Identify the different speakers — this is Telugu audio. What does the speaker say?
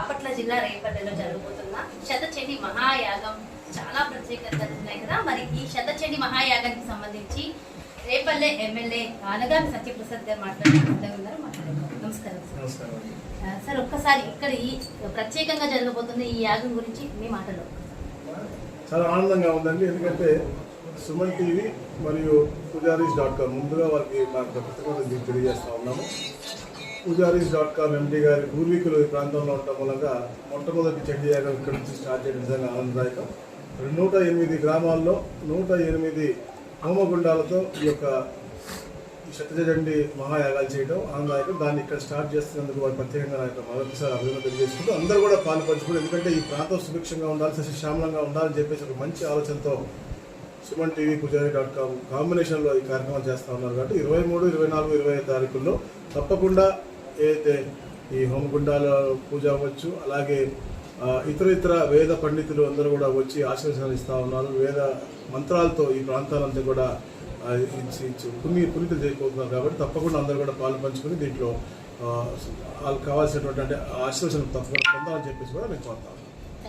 Speaker 1: బాపట్ల జిల్లా రేపల్లెలో జరగబోతున్న శతచండి మహాయాగం చాలా ప్రత్యేకతలు ఉన్నాయి కదా. మరి ఈ శతచండి మహాయాగానికి సంబంధించి రేపల్లె ఎమ్మెల్యే ఆనగామి సత్యప్రసాద్ గారు మాట్లాడుతున్నారు. నమస్కారం సార్. ఒక్కసారి ఇక్కడ ఈ ప్రత్యేకంగా జరగబోతున్న ఈ యాగం గురించి మీ మాటలో.
Speaker 2: చాలా ఆనందంగా ఉందండి. ఎందుకంటే సుమన్ టీవీ మరియు పూజారీస్ డాట్ కామ్ ముందుగా వారికి మా కృతజ్ఞతలు తెలియజేస్తా ఉన్నాము. పూజారీస్ డాట్ కామ్ ఎండి గారి పూర్వీకులు ఈ ప్రాంతంలో ఉండటం మూలంగా మొట్టమొదటి చెండి యాగం ఇక్కడ నుంచి స్టార్ట్ చేయడం నిజంగా ఆనందదాయకం. నూట ఎనిమిది గ్రామాల్లో నూట ఎనిమిది హోమగుండాలతో ఈ యొక్క శతజండి మహాయాగాలు చేయడం ఆనందదాయకం. దాన్ని ఇక్కడ స్టార్ట్ చేస్తున్నందుకు వారు ప్రత్యేకంగా నా యొక్క మరొకసారి అభివృద్ధి తెలియజేసుకుంటూ అందరూ కూడా పాలు ఎందుకంటే ఈ ప్రాంతం సుభిక్షంగా ఉండాలి సస్యశ్యామలంగా ఉండాలని చెప్పేసి ఒక మంచి ఆలోచనతో Suman TV Pujari dot com కాంబినేషన్లో ఈ కార్యక్రమం చేస్తూ ఉన్నారు. కాబట్టి ఇరవై మూడు ఇరవై నాలుగు ఇరవై ఐదు తారీఖుల్లో తప్పకుండా ఏదైతే ఈ హోమగుండాల పూజ అవ్వచ్చు అలాగే ఇతర ఇతర వేద పండితులు అందరూ కూడా వచ్చి ఆశీర్వచనాలు ఇస్తూ ఉన్నారు. వేద మంత్రాలతో ఈ ప్రాంతాలంతా కూడా ఇచ్చి పుణ్య పునీతులు చేయబోతున్నారు కాబట్టి తప్పకుండా అందరూ కూడా పాలు పంచుకుని దీంట్లో వాళ్ళకి కావాల్సినటువంటి అంటే ఆశీర్వచనం తప్పకుండా పొందాలని చెప్పేసి కూడా నేను కోరుతాను